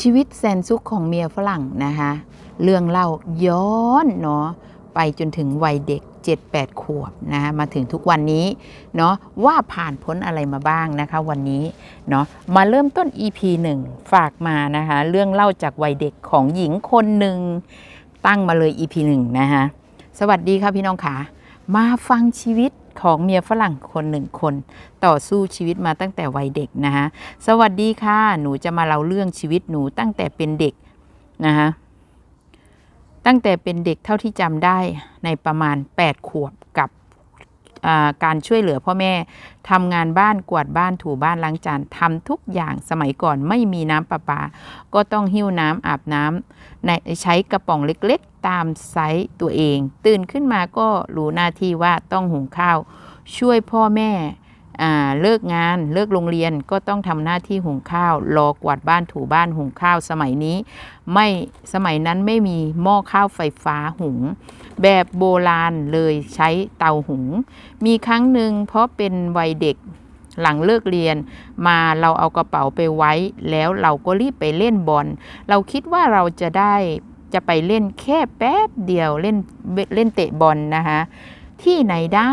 ชีวิตแสนสุขของเมียฝรั่งนะคะเรื่องเล่าย้อนเนาะไปจนถึงวัยเด็ก 7-8 ขวบนะคะมาถึงทุกวันนี้เนาะว่าผ่านพ้นอะไรมาบ้างนะคะ วันนี้เนาะมาเริ่มต้น EP 1 ฝากมานะคะเรื่องเล่าจากวัยเด็กของหญิงคนหนึ่งตั้งมาเลย EP 1นะคะสวัสดีค่ะพี่น้องค่ะ มาฟังชีวิต ของเมียฝรั่งคนหนึ่งคน ต่อสู้ชีวิตมาตั้งแต่วัยเด็กนะคะสวัสดีค่ะ หนูจะมาเล่าเรื่องชีวิตหนูตั้งแต่เป็นเด็กนะคะตั้งแต่เป็นเด็กเท่าที่จำได้ในประมาณ 8 ขวบกับ การช่วยเหลือพ่อแม่ทำงานบ้านกวาดบ้านถูบ้านล้างจานทำทุกอย่างสมัยก่อนไม่มีน้ำประปา ก็ต้องหิ้วน้ำอาบน้ำในใช้กระป๋องเล็กๆ ตามไซส์ตัวเอง ตื่นขึ้นมาก็รู้หน้าที่ว่าต้องหุงข้าว ช่วยพ่อแม่ เลิกงานเลิกโรงเรียนก็ต้องทำหน้าที่หุงข้าว รอกวาดบ้านถูบ้านหุงข้าวสมัยนี้ ไม่สมัยนั้นไม่มีหม้อข้าวไฟฟ้าหุง แบบโบราณเลยใช้เตาหุง มีครั้งหนึ่งเพราะเป็นวัยเด็กหลังเลิกเรียนมาเราเอากระเป๋าไปไว้ แล้วเราก็รีบไปเล่นบอลเราคิดว่าเราจะได้จะไปเล่นแค่แป๊บเดียวเล่นเล่นเตะบอลนะคะ ที่ไหนได้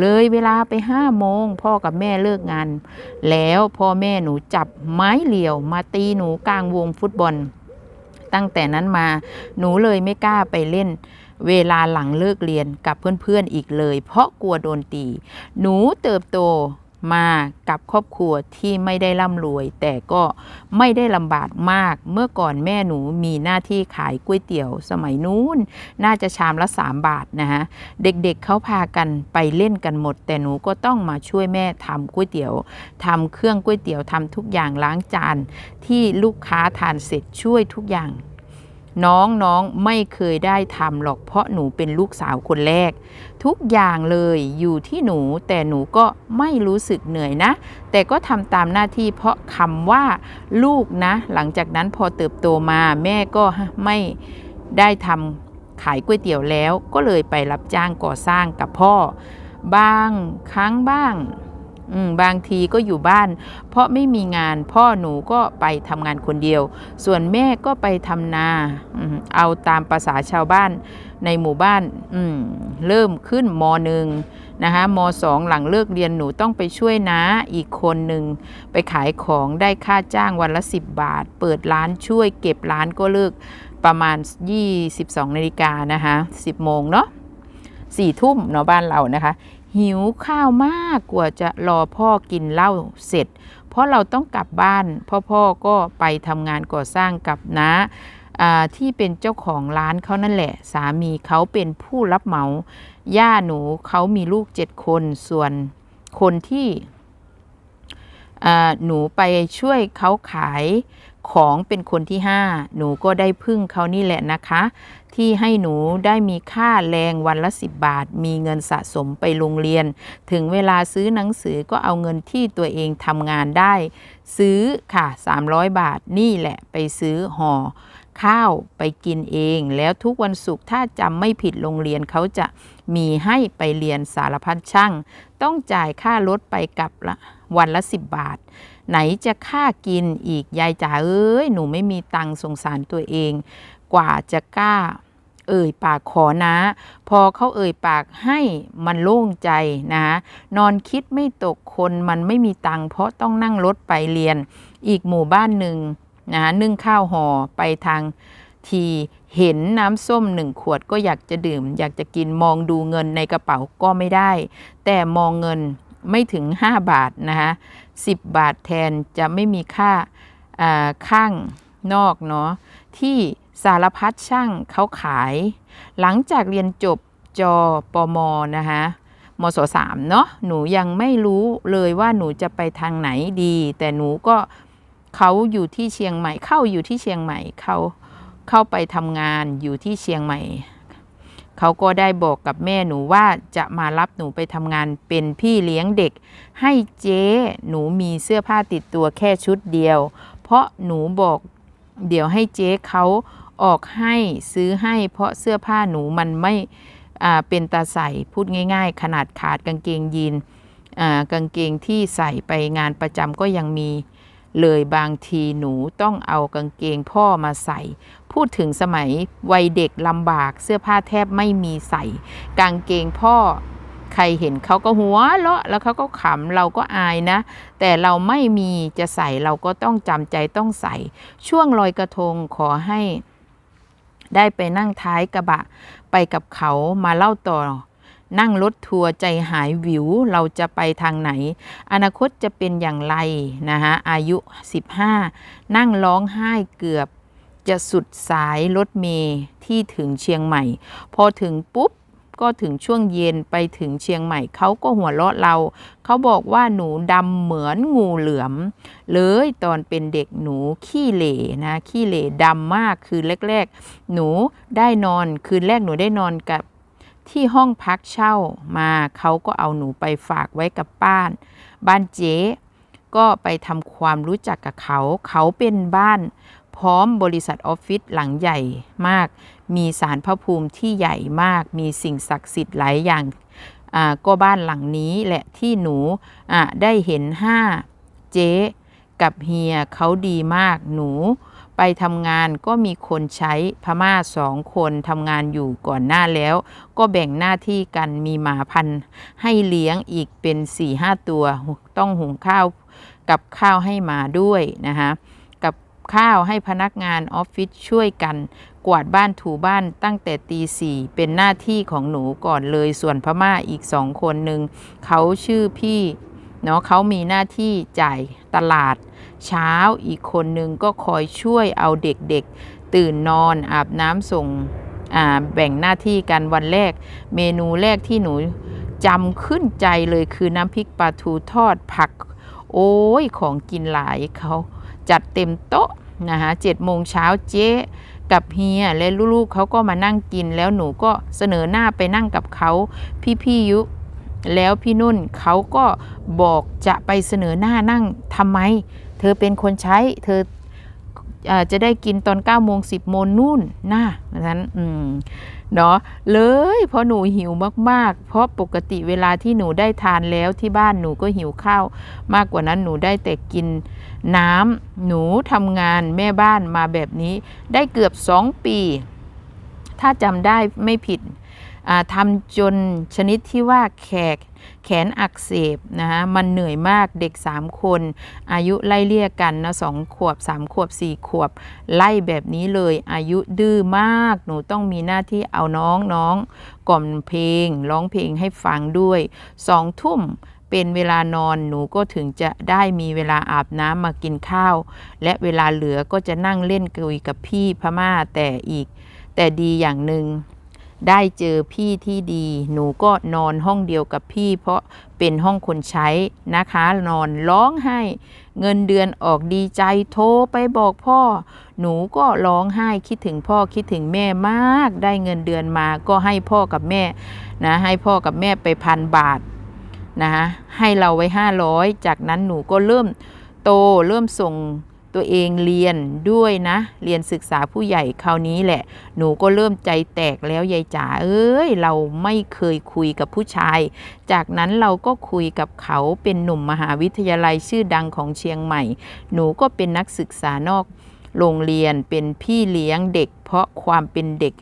เลยเวลาไปห้าโมงพ่อกับแม่เลิกงาน แล้วพ่อแม่หนูจับไม้เหลี่ยวมาตีหนูกลางวงฟุตบอล ตั้งแต่นั้นมาหนูเลยไม่กล้าไปเล่นเวลาหลังเลิกเรียนกับเพื่อนๆอีกเลย เพราะกลัวโดนตี หนูเติบโต มากับครอบครัวที่ไม่ได้ร่ำรวย แต่ก็ไม่ได้ลำบากมาก เมื่อก่อนแม่หนูมีหน้าที่ขายก๋วยเตี๋ยวสมัยนู้น น่าจะชามละ 3 บาทนะฮะ เด็กๆเเขาพากันไปเล่นกันหมด แต่หนูก็ต้องมาช่วยแม่ทำก๋วยเตี๋ยวทำเครื่องก๋วยเตี๋ยวทำทุกอย่างล้างจานที่ลูกค้าทานเสร็จช่วยทุกอย่าง น้องน้องไม่เคยได้ทำหรอกเพราะหนูเป็นลูกสาวคนแรก ทุกอย่างเลยอยู่ที่หนูแต่หนูก็ไม่รู้สึกเหนื่อยนะ แต่ก็ทำตามหน้าที่เพราะคำว่าลูกนะ หลังจากนั้นพอเติบโตมาแม่ก็ไม่ได้ทำขายก๋วยเตี๋ยวแล้ว ก็เลยไปรับจ้างก่อสร้างกับพ่อบางครั้งบ้าง บางทีก็อยู่บ้าน เพราะไม่มีงานพ่อหนูก็ไปทำงานคนเดียว ส่วนแม่ก็ไปทำนาอเอาตามภาษาชาวบ้านในหมู่บ้านอืเริ่มขึ้นมหนึ่งนะคะมสองหลังเลิกเรียนหนูต้องไปช่วยน้าอีกคนหนึ่งไปขายของได้ค่าจ้างวันละ 10 บาท เปิดร้านช่วยเก็บร้านก็เลิกประมาณ 22นาฬิกานะคะ10 โมงเนาะสี่ทุ่มเนาะบ้านเรานะคะ หิวข้าวมากกว่าจะรอพ่อกินเหล้าเสร็จ เพราะเราต้องกลับบ้านพ่อพ่อก็ไปทำงานก่อสร้างกับน้าที่เป็นเจ้าของร้านเขานั่นแหละ สามีเขาเป็นผู้รับเหมา ย่าหนูเขามีลูกเจ็ดคนส่วนคนที่หนูไปช่วยเขาขาย ของเป็นคนที่ห้าหนูก็ได้พึ่งเขานี่แหละนะคะ ที่ให้หนูได้มีค่าแรงวันละ 10 บาท มีเงินสะสมไปโรงเรียน ถึงเวลาซื้อหนังสือก็เอาเงินที่ตัวเองทำงานได้ ซื้อค่ะ 300 บาทนี่แหละไปซื้อห่อข้าวไปกินเอง แล้วทุกวันศุกร์ถ้าจำไม่ผิดโรงเรียนเขาจะมีให้ไปเรียนสารพัดช่าง ต้องจ่ายค่ารถไปกลับละวันละ 10 บาท ไหนจะค่ากินอีกยายจ๋าเอ้ยหนูไม่มีตังสงสารตัวเอง กว่าจะกล้า เอ่ยปากขอนะ พอเขาเอ่ยปากให้มันโล่งใจนะนอนคิดไม่ตกคนมันไม่มีตังเพราะต้องนั่งรถไปเรียน อีกหมู่บ้านหนึ่งนะนึ่งข้าวห่อไปทางทีเห็นน้ำส้มหนึ่งขวดก็อยากจะดื่ม อยากจะกินมองดูเงินในกระเป๋าก็ไม่ได้ แต่มองเงิน ไม่ถึง 5 บาทนะคะ10บาทแทนจะไม่มีค่าอ่าข้างนอกเนาะที่สารพัดช่างเขาขาย หลังจากเรียนจบจปมนะคะมศสามเนาะหนูยังไม่รู้เลยว่าหนูจะไปทางไหนดี แต่หนูก็เขาอยู่ที่เชียงใหม่เข้าอยู่ที่เชียงใหม่เขาเข้าไปทำงานอยู่ที่เชียงใหม่ เขาก็ได้บอกกับแม่หนูว่าจะมารับหนูไปทำงานเป็นพี่เลี้ยงเด็ก ให้เจ๊หนูมีเสื้อผ้าติดตัวแค่ชุดเดียว เพราะหนูบอกเดี๋ยวให้เจ๊เขาออกให้ซื้อให้เพราะเสื้อผ้าหนูมันไม่เป็นตาใส่พูดง่าย ๆ ขนาดขาดกางเกงยีนกางเกงที่ใส่ไปงานประจำก็ยังมี เลยบางทีหนูต้องเอากางเกงพ่อมาใส่ พูดถึงสมัยวัยเด็กลำบากเสื้อผ้าแทบไม่มีใส่ กางเกงพ่อ ใครเห็นเขาก็หัวเราะแล้วเขาก็ขำเราก็อายนะ แต่เราไม่มีจะใส่เราก็ต้องจำใจต้องใส่ ช่วงลอยกระทงขอให้ ได้ไปนั่งท้ายกระบะ ไปกับเขามาเล่าต่อ นั่งรถทัวร์ใจหายวิวเราจะไปทางไหน อนาคตจะเป็นอย่างไรนะคะอายุ 15 นั่งร้องไห้เกือบจะสุดสายรถเมย์ที่ถึงเชียงใหม่ พอถึงปุ๊บก็ถึงช่วงเย็นไปถึงเชียงใหม่เขาก็หัวเราะเรา เขาบอกว่าหนูดำเหมือนงูเหลือม เลยตอนเป็นเด็กหนูขี้เหร่นะขี้เหร่ดำมากคือแรก ๆ หนูได้นอนคืนแรกหนูได้นอนกับ ที่ห้องพักเช่ามาเขาก็เอาหนูไปฝากไว้กับบ้าน บ้านเจ๊ก็ไปทำความรู้จักกับเขา เขาเป็นบ้าน พร้อมบริษัทออฟฟิศหลังใหญ่มาก มีสารพระภูมิที่ใหญ่มาก มีสิ่งศักดิ์สิทธิ์หลายอย่างอ่าก็บ้านหลังนี้แหละที่หนูอะได้เห็นห้าเจ๊กับเฮียเขาดีมากหนู ไปทำงานก็มีคนใช้พม่าสองคนทำงานอยู่ก่อนหน้าแล้ว ก็แบ่งหน้าที่กันมีหมาพันธุ์ให้เลี้ยงอีกเป็น4ี่ห้าตัว ต้องหุงข้าวกับข้าวให้หมาด้วยนะคะกับข้าวให้พนักงานออฟฟิศช่วยกัน กวาดบ้านถูบ้านตั้งแต่ตีสี่เป็นหน้าที่ของหนูก่อนเลยส่วนพม่าอีกสองคนหนึ่งเขาชื่อพี่เนาะเขามีหน้าที่จ่ายตลาด เช้า อีกคนนึงก็คอยช่วยเอาเด็กๆ ตื่นนอนอาบน้ำส่งแบ่งหน้าที่กันวันแรก เมนูแรกที่หนูจำขึ้นใจเลยคือน้ำพริกปลาทูทอดผัก โอ้ยของกินหลายเขาจัดเต็มโต๊ะนะคะเจ็ดโมงเช้าเจ๊กับเฮียและลูกๆเขาก็มานั่งกินแล้วหนูก็เสนอหน้าไปนั่งกับเขาพี่ๆยุ แล้วพี่นุ่นเขาก็บอกจะไปเสนอหน้านั่งทำไม เธอเป็นคนใช้ เธอจะได้กินตอน9โมง10โมงนู่นนะนั้นอืมเนาะเลยเพราะหนูหิวมากๆ เพราะปกติเวลาที่หนูได้ทานแล้วที่บ้านหนูก็หิวข้าว มากกว่านั้นหนูได้แต่กินน้ำหนูทำงานแม่บ้านมาแบบนี้ ได้เกือบสองปี ถ้าจำได้ไม่ผิด ทำจนชนิดที่ว่าแขกแขนอักเสบนะคะมันเหนื่อยมากเด็ก 3 คน อายุไล่เลี่ยกันนะสองขวบ 3 ขวบ 4 ขวบ ไล่แบบนี้เลยอายุดื้อมากหนูต้องมีหน้าที่เอาน้องน้องกล่อมเพลง ร้องเพลงให้ฟังด้วยสองทุ่มเป็นเวลานอนหนูก็ถึงจะได้มีเวลาอาบน้ำมากินข้าว และเวลาเหลือก็จะนั่งเล่นกุยกับพี่พม่าแต่อีก แต่ดีอย่างหนึ่ง ได้เจอพี่ที่ดี หนูก็นอนห้องเดียวกับพี่ เพราะเป็นห้องคนใช้นะคะ นอนร้องไห้ เงินเดือนออกดีใจโทรไปบอกพ่อ หนูก็ร้องไห้คิดถึงพ่อคิดถึงแม่มาก ได้เงินเดือนมาก็ให้พ่อกับแม่นะให้พ่อกับแม่ไปพันบาทนะให้เราไว้ 500 จากนั้นหนูก็เริ่มโตเริ่มส่ง ตัวเองเรียนด้วยนะ เรียนศึกษาผู้ใหญ่คราวนี้แหละ หนูก็เริ่มใจแตกแล้วยายจ๋าเอ้ย เราไม่เคยคุยกับผู้ชาย จากนั้นเราก็คุยกับเขาเป็นหนุ่มมหาวิทยาลัยชื่อดังของเชียงใหม่ หนูก็เป็นนักศึกษานอกโรงเรียนเป็นพี่เลี้ยงเด็ก เพราะความเป็นเด็ก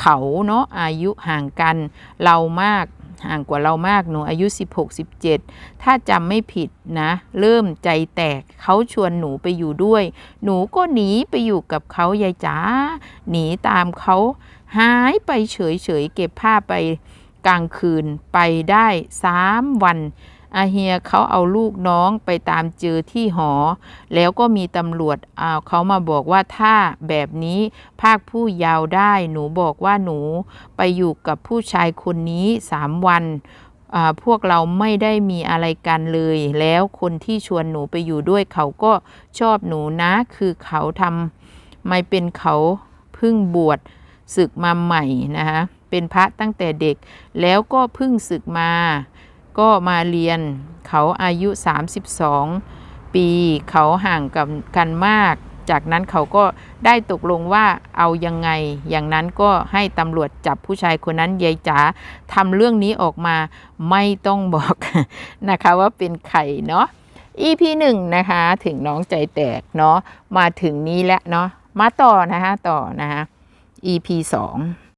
เขาเนาะอายุห่างกัน เรามาก ห่างกว่าเรามากหนูอายุ 16-17 ถ้าจำไม่ผิดนะ เริ่มใจแตกเขาชวนหนูไปอยู่ด้วย หนูก็หนีไปอยู่กับเขายายจ๋าหนีตามเขาหายไปเฉยๆเก็บผ้าไปกลางคืนไปได้สามวัน อาเฮียเขาเอาลูกน้องไปตามเจอที่หอ แล้วก็มีตำรวจเอาเขามาบอกว่าถ้าแบบนี้ภาคผู้ยาวได้ หนูบอกว่าหนูไปอยู่กับผู้ชายคนนี้สามวันพวกเราไม่ได้มีอะไรกันเลย แล้วคนที่ชวนหนูไปอยู่ด้วยเขาก็ชอบหนูนะ คือเขาทำไม่เป็นเขาเพิ่งบวชศึกมาใหม่นะคะเป็นพระตั้งแต่เด็กแล้วก็เพิ่งศึกมา ก็มาเรียนเขาอายุ 32 ปีเขาห่างกับกันมาก จากนั้นเขาก็ได้ตกลงว่าเอายังไง อย่างนั้นก็ให้ตำรวจจับผู้ชายคนนั้นยายจ๋าทำเรื่องนี้ออกมาไม่ต้องบอกนะคะว่าเป็นใครเนาะ EP 1นะคะถึงน้องใจแตกเนาะมาถึงนี้แล้วเนาะมาต่อนะคะต่อนะคะ EP 2